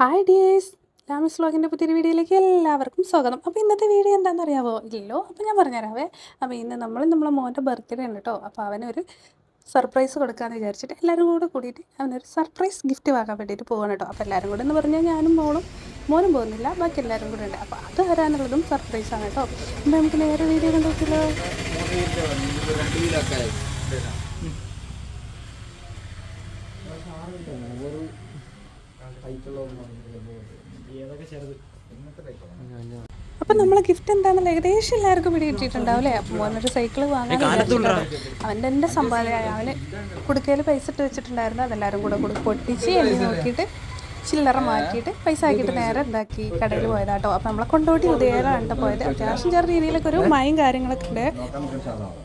Hi dears Lami's വ്ലോഗിന്റെ പുതിയൊരു വീഡിയോയിലേക്ക് എല്ലാവർക്കും സ്വാഗതം. അപ്പോൾ ഇന്നത്തെ വീഡിയോ എന്താണെന്ന് അറിയാമോ ഇല്ലല്ലോ. അപ്പോൾ ഞാൻ പറഞ്ഞുതരാവേ. അപ്പോൾ ഇന്ന് നമ്മൾ നമ്മളെ മോന്റെ ബർത്ത്ഡേ ഉണ്ട് കേട്ടോ അപ്പോൾ അവനൊരു സർപ്രൈസ് കൊടുക്കാമെന്ന് വിചാരിച്ചിട്ട് എല്ലാവരും കൂടെ കൂടിയിട്ട് അവനൊരു സർപ്രൈസ് ഗിഫ്റ്റ് വാങ്ങാൻ വേണ്ടിയിട്ട് പോകണം കേട്ടോ അപ്പോൾ എല്ലാവരും കൂടെ എന്ന് പറഞ്ഞാൽ ഞാനും മോളും മോനും പോകുന്നില്ല. ബാക്കി എല്ലാവരും കൂടെ ഉണ്ട്. അപ്പോൾ അത് വരാനുള്ളതും സർപ്രൈസാണ് കേട്ടോ അപ്പോൾ നമുക്ക് നേരെ വീഡിയോ കണ്ടോക്കില്ലോ അപ്പം നമ്മളെ ഗിഫ്റ്റ് എന്താണെന്ന് ഏകദേശം എല്ലാവർക്കും ഇവിടെ കിട്ടിയിട്ടുണ്ടാവും അല്ലേ? അപ്പൊ മോനൊരു സൈക്കിൾ വാങ്ങാൻ. അവന്റെ എന്റെ സമ്പാദ്യമായ അവന് കുടുക്കയിൽ പൈസ ഇട്ട് വെച്ചിട്ടുണ്ടായിരുന്നു. അതെല്ലാവരും കൂടെ കൂടി പൊട്ടിച്ച് എണ്ണി നോക്കിയിട്ട് ചില്ലറ മാറ്റിയിട്ട് പൈസ ആക്കിയിട്ട് നേരെ എന്താക്കി കടയിൽ പോയതാട്ടോ അപ്പം നമ്മളെ കൊണ്ടോട്ടി ഉദയമാണ് പോയത്. അത്യാവശ്യം ചെറിയ രീതിയിലൊക്കെ ഒരു മയം കാര്യങ്ങളൊക്കെ ഉണ്ട്.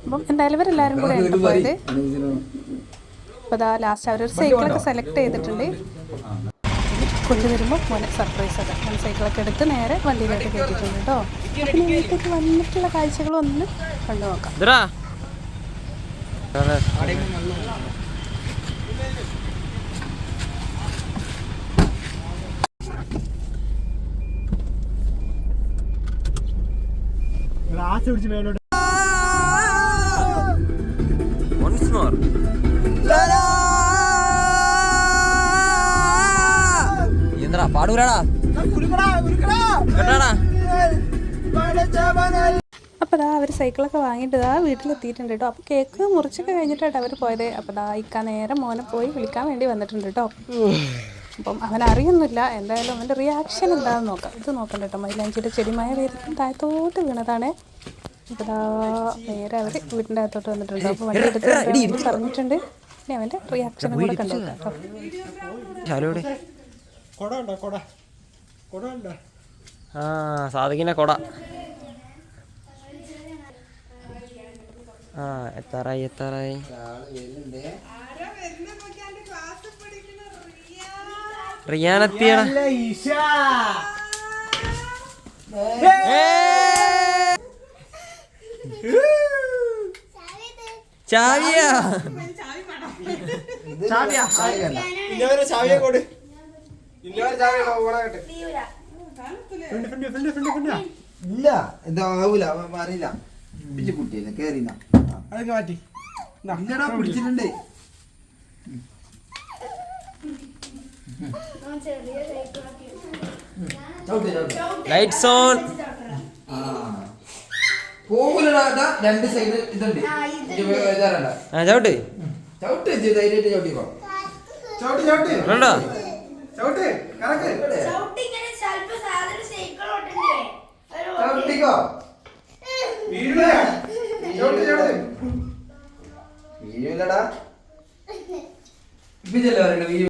അപ്പം എന്തായാലും ഇവരെല്ലാവരും കൂടെ ഉണ്ട് പോയത്. അപ്പോൾ അതാ ലാസ്റ്റ് അവരൊരു സൈക്കിളൊക്കെ സെലക്ട് ചെയ്തിട്ടുണ്ട്. കൊണ്ടുവരുമ്പോൾ മോനെ സർപ്രൈസ് അത് ഞാൻ സൈക്കിളൊക്കെ എടുത്ത് നേരെ വണ്ടിയിലോട്ട് കയറ്റിയിട്ടുണ്ട് കേട്ടോ. അപ്പം വീട്ടിലേക്ക് വന്നിട്ടുള്ള കാഴ്ചകളൊന്ന് കണ്ടു നോക്കാം. ഗ്ലാസ് പിടിച്ച് മേലോട്ട്. വൺസ് മോർ എന്താ പാടൂരാടാ? കേട്ടാടാ അപ്പോൾ ദാ അവർ സൈക്കിളൊക്കെ വാങ്ങിയിട്ട് ദാ വീട്ടിലെത്തിയിട്ടുണ്ട് കേട്ടോ. അപ്പോൾ കേക്ക് മുറിച്ചൊക്കെ കഴിഞ്ഞിട്ടാണ് അവർ പോയത്. അപ്പോൾ ദാ ഇക്ക നേരെ മോനെ പോയി വിളിക്കാൻ വേണ്ടി വന്നിട്ടുണ്ട് കേട്ടോ. അപ്പം അവൻ അറിയുന്നില്ല. എന്തായാലും അവന്റെ റിയാക്ഷൻ എന്താണെന്ന് നോക്കാം. ഇത് നോക്കണ്ട കേട്ടോ. മൈലാഞ്ചിയുടെ ചെടിമായ വേദിക്കും താഴത്തോട്ട് വീണതാണ്. അപ്പോൾ ദാ നേരെ അവർ വീട്ടിന്റെ അകത്തോട്ട് വന്നിട്ടുണ്ട്. അപ്പോൾ വണ്ടി എടുത്ത് പറഞ്ഞിട്ടുണ്ട്. ഇനി അവന്റെ റിയാക്ഷൻ കൂടെ കണ്ടു കേട്ടോ. കൊട ഉണ്ടോ? കൊട. കൊട ഉണ്ടോ? ആ സാധിക്കുന്ന കൊട. ആ എത്താറായി എത്താറായി. റിയാനെത്തിയാവിയാ ചാവിയാ. ഇന്നവരെ ചാവിയെ കൊട്. ഇല്ല ഇതാവൂല അറിയില്ല പിടിച്ച് കുട്ടിയില്ല കേറിന അതൊക്കെ മാറ്റി. ഇല്ലടാ പിടിച്ചിട്ടുണ്ട്. ചവിട്ട്, ചവിട്ട്. Lights on. പോകൂലടാ രണ്ട് സൈഡ് ഇതുണ്ട്. ചവിട്ട്. ചവിട്ട് ധൈര്യമായിട്ട് ചവിട്ടിക്കോ. ചവിട്ട് ചവിട്ട്. ചവിട്ട് കണക്ക് ചവിട്ടിക്കോ. വീടില്ല ചവിട്ട് ചവിട്ട്. വീഴൂലടാ ഇപ്പിച്ചല്ലേ പറയണ്ട വീഴ്.